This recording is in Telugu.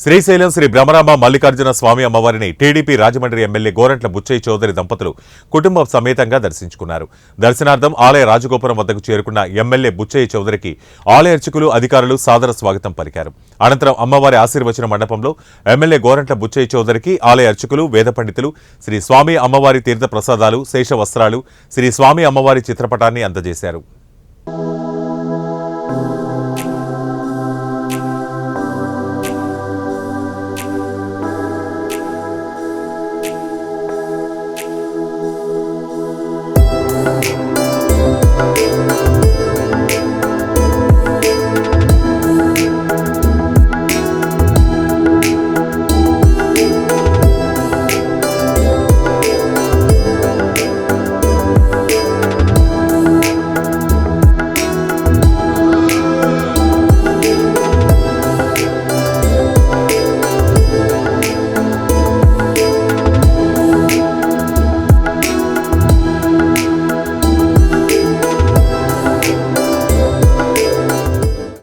శ్రీశైలం శ్రీ భ్రమరామ మల్లికార్జున స్వామి అమ్మవారిని టీడీపీ రాజమండ్రి ఎమ్మెల్యే గోరంట్ల బుచ్చయ్య చౌదరి దంపతులు కుటుంబ సమేతంగా దర్శించుకున్నారు. దర్శనార్థం ఆలయ రాజగోపురం వద్దకు చేరుకున్న ఎమ్మెల్యే బుచ్చయ్య చౌదరికి ఆలయ అర్చకులు అధికారులు సాదర స్వాగతం పలికారు. అనంతరం అమ్మవారి ఆశీర్వచన మండపంలో ఎమ్మెల్యే గోరంట్ల బుచ్చయ్య చౌదరికి ఆలయ అర్చకులు వేద పండితులు శ్రీ స్వామి అమ్మవారి తీర్థ ప్రసాదాలు శేష వస్త్రాలు శ్రీ స్వామి అమ్మవారి చిత్రపటాన్ని అందజేశారు.